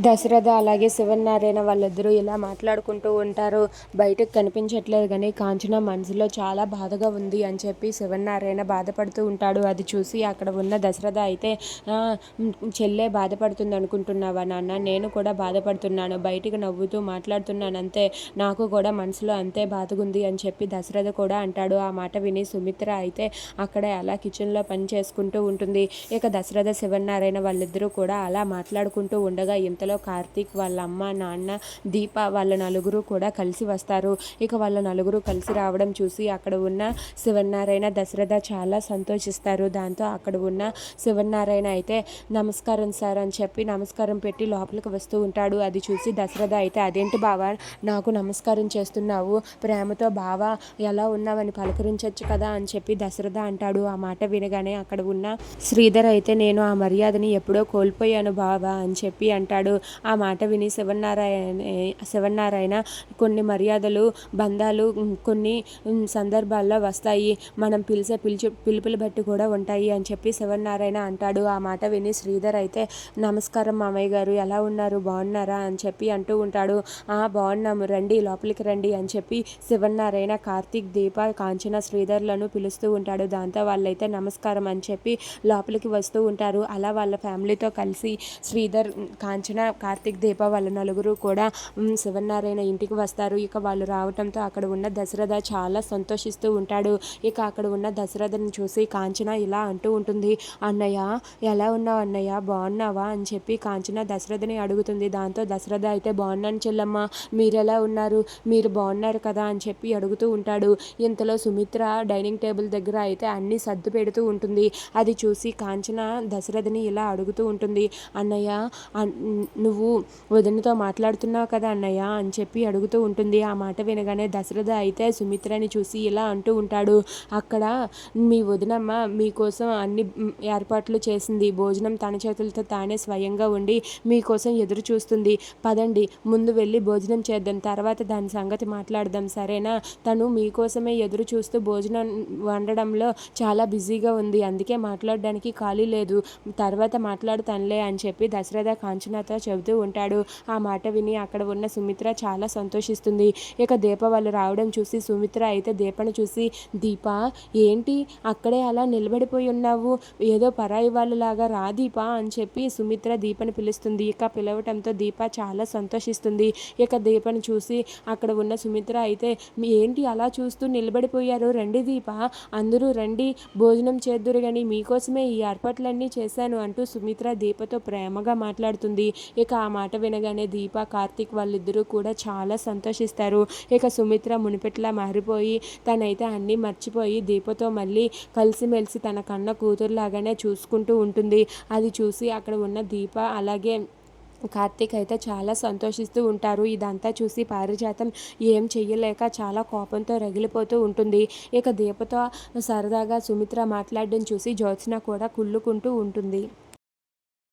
దశరథ అలాగే శివనారాయణ వాళ్ళిద్దరూ ఇలా మాట్లాడుకుంటూ ఉంటారు. బయటకు కనిపించట్లేదు కానీ కాంచన మనసులో చాలా బాధగా ఉంది అని చెప్పి శివనారాయణ బాధపడుతూ ఉంటాడు. అది చూసి అక్కడ ఉన్న దశరథ అయితే చెల్లే బాధపడుతుంది అనుకుంటున్నావా నాన్న? నేను కూడా బాధపడుతున్నాను. బయటకు నవ్వుతూ మాట్లాడుతున్నాను. అంతే. నాకు కూడా మనసులో అంతే బాధగుంది అని చెప్పి దశరథ కూడా అంటాడు. ఆ మాట విని సుమిత్ర అయితే అక్కడ అలా కిచెన్లో పని చేసుకుంటూ ఉంటుంది. ఇక దశరథ శివనారాయణ వాళ్ళిద్దరూ కూడా అలా మాట్లాడుకుంటూ ఉండగా ఇంతలో కార్తీక్ వాళ్ళ అమ్మ నాన్న దీప వాళ్ళ నలుగురు కూడా కలిసి వస్తారు. ఇక వాళ్ళ నలుగురు కలిసి రావడం చూసి అక్కడ ఉన్న శివనారాయణ దశరథ చాలా సంతోషిస్తారు. దాంతో అక్కడ ఉన్న శివనారాయణ అయితే నమస్కారం సార్ అని చెప్పి నమస్కారం పెట్టి లోపలికి వస్తూ ఉంటాడు. అది చూసి దశరథ అయితే అదేంటి బావా నాకు నమస్కారం చేస్తున్నావు. ప్రేమతో బావా ఎలా ఉన్నావని పలకరించవచ్చు కదా అని చెప్పి దశరథ అంటాడు. ఆ మాట వినగానే అక్కడ ఉన్న శ్రీధర్ అయితే నేను ఆ మర్యాదని ఎప్పుడో కోల్పోయాను బావా అని చెప్పి అంటాడు. ఆ మాట విని శివనారాయణ శివనారాయణ కొన్ని మర్యాదలు బంధాలు కొన్ని సందర్భాల్లో వస్తాయి. మనం పిలిచే పిలిచి పిలుపులు బట్టి కూడా ఉంటాయి అని చెప్పి శివనారాయణ అంటాడు. ఆ మాట విని శ్రీధర్ అయితే నమస్కారం మామయ్య గారు ఎలా ఉన్నారు? బాగున్నారా? అని చెప్పి అంటూ ఉంటాడు. ఆ బాగున్నాము. రండి లోపలికి రండి అని చెప్పి శివనారాయణ కార్తీక్ దీప కాంచన శ్రీధర్లను పిలుస్తూ ఉంటాడు. దాంతో వాళ్ళైతే నమస్కారం అని చెప్పి లోపలికి వస్తూ ఉంటారు. అలా వాళ్ళ ఫ్యామిలీతో కలిసి శ్రీధర్ కాంచన కార్తీక్ దీప వాళ్ళ నలుగురు కూడా శివనారాయణ ఇంటికి వస్తారు. ఇక వాళ్ళు రావటంతో అక్కడ ఉన్న దశరథ చాలా సంతోషిస్తూ ఉంటాడు. ఇక అక్కడ ఉన్న దశరథని చూసి కాంచన ఇలా అంటూ ఉంటుంది అన్నయ్య ఎలా ఉన్నావు అన్నయ్య? బాగున్నావా? అని చెప్పి కాంచన దశరథని అడుగుతుంది. దాంతో దశరథ అయితే బాగున్నాను చెల్లమ్మ మీరెలా ఉన్నారు? మీరు బాగున్నారు కదా? అని చెప్పి అడుగుతూ ఉంటాడు. ఇంతలో సుమిత్ర డైనింగ్ టేబుల్ దగ్గర అయితే అన్ని సర్దు పెడుతూ ఉంటుంది. అది చూసి కాంచన దశరథని ఇలా అడుగుతూ ఉంటుంది అన్నయ్య నువ్వు వదినతో మాట్లాడుతున్నావు కదా అన్నయ్య అని చెప్పి అడుగుతూ ఉంటుంది. ఆ మాట వినగానే దశరథ అయితే సుమిత్రని చూసి ఇలా అంటూ ఉంటాడు. అక్కడ మీ వదినమ్మ మీకోసం అన్ని ఏర్పాట్లు చేసింది. భోజనం తన చేతులతో తానే స్వయంగా ఉండి మీకోసం ఎదురు చూస్తుంది. పదండి ముందు వెళ్ళి భోజనం చేద్దాం తర్వాత దాని సంగతి మాట్లాడదాం సరేనా? తను మీకోసమే ఎదురు చూస్తూ భోజనం వండడంలో చాలా బిజీగా ఉంది. అందుకే మాట్లాడడానికి ఖాళీ లేదు. తర్వాత మాట్లాడుతానులే అని చెప్పి దశరథ కాంచనతో చెబుతూ ఉంటాడు. ఆ మాట విని అక్కడ ఉన్న సుమిత్ర చాలా సంతోషిస్తుంది. ఇక దీప వాళ్ళు రావడం చూసి సుమిత్ర అయితే దీపను చూసి దీప ఏంటి అక్కడే అలా నిలబడిపోయి ఉన్నావు? ఏదో పరాయి వాళ్ళలాగా రా దీప అని చెప్పి సుమిత్ర దీపను పిలుస్తుంది. ఇక పిలవటంతో దీప చాలా సంతోషిస్తుంది. ఇక దీపను చూసి అక్కడ ఉన్న సుమిత్ర అయితే ఏంటి అలా చూస్తూ నిలబడిపోయారు? రండి దీప అందరూ రండి భోజనం చేద్దురు కానీ మీకోసమే ఈ ఏర్పాట్లన్నీ చేశాను అంటూ సుమిత్ర దీపతో ప్రేమగా మాట్లాడుతుంది. ఇక ఆ మాట వినగానే దీప కార్తీక్ వాళ్ళిద్దరూ కూడా చాలా సంతోషిస్తారు. ఇక సుమిత్ర మునిపెట్లా మారిపోయి తనైతే అన్నీ మర్చిపోయి దీపతో మళ్ళీ కలిసిమెలిసి తన కన్న కూతురులాగానే చూసుకుంటూ ఉంటుంది. అది చూసి అక్కడ ఉన్న దీప అలాగే కార్తీక్ అయితే చాలా సంతోషిస్తూ ఉంటారు. ఇదంతా చూసి పారిజాతం ఏం చెయ్యలేక చాలా కోపంతో రగిలిపోతూ ఉంటుంది. ఇక దీపతో సరదాగా సుమిత్ర మాట్లాడడం చూసి జ్యోత్స్న కూడా కుళ్ళుకుంటూ ఉంటుంది.